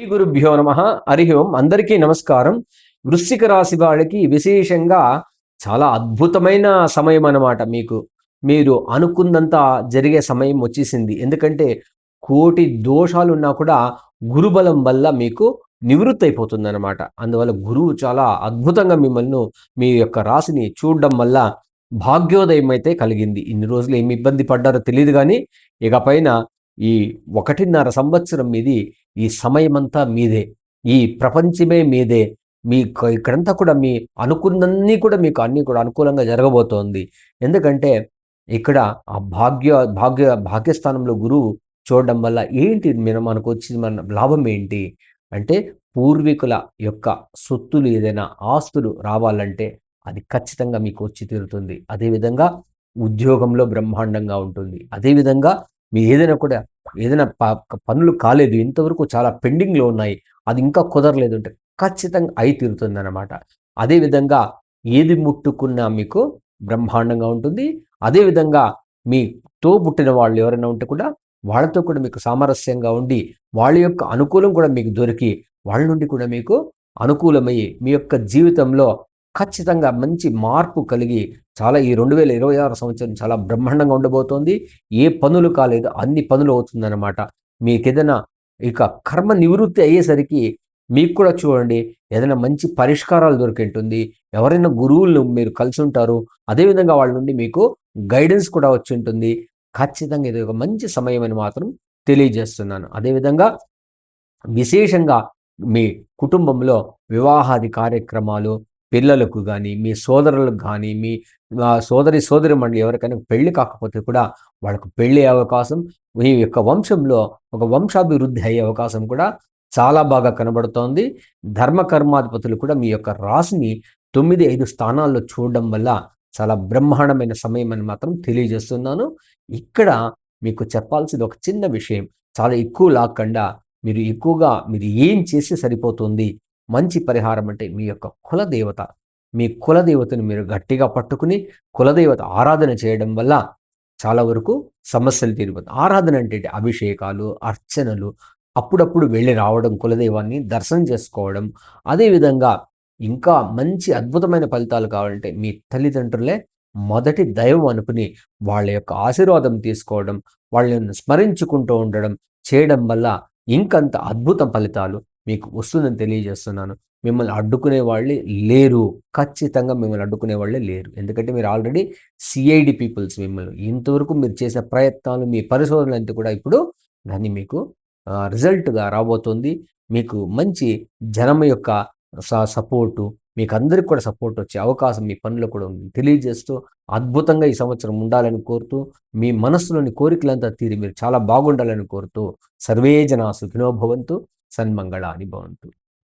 శ్రీ గురుభ్యో నమ. హరి ఓం. అందరికీ నమస్కారం. వృశ్చిక రాశి వాళ్ళకి విశేషంగా చాలా అద్భుతమైన సమయం అన్నమాట మీకు. మీరు అనుకున్నంత జరిగే సమయం వచ్చేసింది. ఎందుకంటే కోటి దోషాలు ఉన్నా కూడా గురుబలం వల్ల మీకు నివృత్తి అయిపోతుంది అనమాట అందువల్ల గురువు చాలా అద్భుతంగా మిమ్మల్ని మీ యొక్క రాశిని చూడడం వల్ల భాగ్యోదయం అయితే కలిగింది. ఇన్ని రోజులు ఏమి ఇబ్బంది పడ్డారో తెలియదు కానీ ఇక పైన ఈ ఒకటిన్నర సంవత్సరం మీది ఈ సమయమంతా మీదే. ఈ ప్రపంచమే మీదే. మీ ఇక్కడంతా కూడా మీ అనుకున్నన్నీ కూడా మీకు అన్నీ కూడా అనుకూలంగా జరగబోతోంది. ఎందుకంటే ఇక్కడ ఆ భాగ్య భాగ్య భాగ్యస్థానంలో గురువు చూడడం వల్ల ఏంటి మీరు మనకు వచ్చింది మన లాభం ఏంటి? అంటే పూర్వీకుల యొక్క సొత్తులు ఏదైనా ఆస్తులు రావాలంటే అది ఖచ్చితంగా మీకు వచ్చి తీరుతుంది. అదేవిధంగా ఉద్యోగంలో బ్రహ్మాండంగా ఉంటుంది. అదేవిధంగా మీ ఏదైనా కూడా ఏదైనా పనులు కాలేదు. ఇంతవరకు చాలా పెండింగ్లో ఉన్నాయి. అది ఇంకా కుదరలేదు అంటే ఖచ్చితంగా అయి తీరుతుంది అనమాట అదేవిధంగా ఏది ముట్టుకున్నా మీకు బ్రహ్మాండంగా ఉంటుంది. అదేవిధంగా మీతో పుట్టిన వాళ్ళు ఎవరైనా ఉంటే కూడా వాళ్ళతో కూడా మీకు సామరస్యంగా ఉండి వాళ్ళ యొక్క అనుకూలం కూడా మీకు దొరికి వాళ్ళ నుండి కూడా మీకు అనుకూలమయ్యి మీ యొక్క జీవితంలో ఖచ్చితంగా మంచి మార్పు కలిగి చాలా ఈ రెండు వేల ఇరవై ఆరు సంవత్సరం చాలా బ్రహ్మాండంగా ఉండబోతోంది. ఏ పనులు కాలేదు అన్ని పనులు అవుతుందన్నమాట. మీకు ఏదైనా ఇక కర్మ నివృత్తి అయ్యేసరికి మీకు కూడా చూడండి ఏదైనా మంచి పరిష్కారాలు దొరికింటుంది. ఎవరైనా గురువులను మీరు కలిసి ఉంటారు అదేవిధంగా వాళ్ళ నుండి మీకు గైడెన్స్ కూడా వచ్చి ఉంటుంది ఖచ్చితంగా ఇది ఒక మంచి సమయం అని మాత్రం తెలియజేస్తున్నాను. అదేవిధంగా విశేషంగా మీ కుటుంబంలో వివాహాది కార్యక్రమాలు పిల్లలకు కానీ మీ సోదరులకు కానీ మీ సోదరి సోదరి మండలి ఎవరికైనా పెళ్ళి కాకపోతే కూడా వాళ్ళకు పెళ్ళి అవకాశం మీ యొక్క వంశంలో ఒక వంశాభివృద్ధి అయ్యే అవకాశం కూడా చాలా బాగా కనబడుతోంది. ధర్మకర్మాధిపతులు కూడా మీ యొక్క రాశిని తొమ్మిది ఐదు స్థానాల్లో చూడడం వల్ల చాలా బ్రహ్మాండమైన సమయం అని మాత్రం తెలియజేస్తున్నాను. ఇక్కడ మీకు చెప్పాల్సింది ఒక చిన్న విషయం. చాలా ఎక్కువ లాక్కుండా మీరు ఎక్కువగా మీరు ఏం చేస్తే సరిపోతుంది? మంచి పరిహారం అంటే మీ యొక్క కులదేవత. మీ కులదేవతను మీరు గట్టిగా పట్టుకుని కులదేవత ఆరాధన చేయడం వల్ల చాలా వరకు సమస్యలు తీరిపోతుంది ఆరాధన అంటే అభిషేకాలు అర్చనలు అప్పుడప్పుడు వెళ్ళి రావడం కులదైవాన్ని దర్శనం చేసుకోవడం. అదేవిధంగా ఇంకా మంచి అద్భుతమైన ఫలితాలు కావాలంటే మీ తల్లిదండ్రులే మొదటి దైవం అనుకుని వాళ్ళ యొక్క ఆశీర్వాదం తీసుకోవడం వాళ్ళని స్మరించుకుంటూ ఉండడం చేయడం వల్ల ఇంకంత అద్భుత ఫలితాలు మీకు వస్తుందని తెలియజేస్తున్నాను. మిమ్మల్ని అడ్డుకునే వాళ్ళే లేరు. ఖచ్చితంగా మిమ్మల్ని అడ్డుకునే వాళ్ళే లేరు. ఎందుకంటే మీరు ఆల్రెడీ సిఐడి పీపుల్స్ మిమ్మల్ని. ఇంతవరకు మీరు చేసే ప్రయత్నాలు మీ పరిశోధనలు అంతా కూడా ఇప్పుడు దాన్ని మీకు రిజల్ట్గా రాబోతుంది. మీకు మంచి జనం యొక్క సపోర్టు మీకు అందరికి కూడా సపోర్ట్ వచ్చే అవకాశం మీ పనులు కూడా ఉంది. తెలియజేస్తూ అద్భుతంగా ఈ సంవత్సరం ఉండాలని కోరుతూ మీ మనస్సులోని కోరికలంతా తీరి మీరు చాలా బాగుండాలని కోరుతూ సర్వే జన సుఖినో சன்மங்கள அனுபவம்